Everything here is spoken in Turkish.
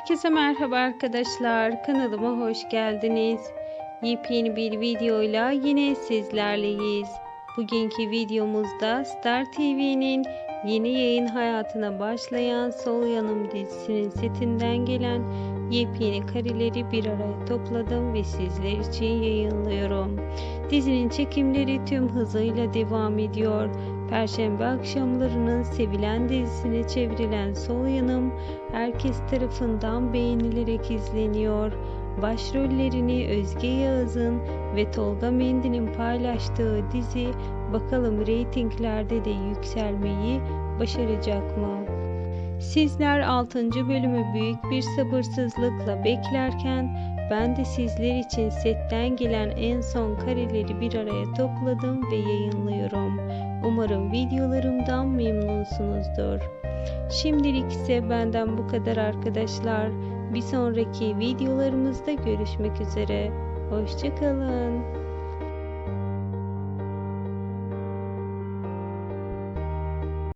Herkese merhaba arkadaşlar. Kanalıma hoş geldiniz. Yepyeni bir videoyla yine sizlerleyiz. Bugünkü videomuzda Star TV'nin yeni yayın hayatına başlayan Sol Yanım dizisinin setinden gelen yepyeni kareleri bir araya topladım ve sizler için yayınlıyorum. Dizinin çekimleri tüm hızıyla devam ediyor. Perşembe akşamlarının sevilen dizisine çevrilen Sol Yanım herkes tarafından beğenilerek izleniyor. Başrollerini Özge Yağız'ın ve Tolga Mendi'nin paylaştığı dizi bakalım reytinglerde de yükselmeyi başaracak mı? Sizler 6. bölümü büyük bir sabırsızlıkla beklerken ben de sizler için setten gelen en son kareleri bir araya topladım ve yayınlıyorum. Umarım videolarımdan memnunsunuzdur. Şimdilik ise benden bu kadar arkadaşlar. Bir sonraki videolarımızda görüşmek üzere. Hoşçakalın.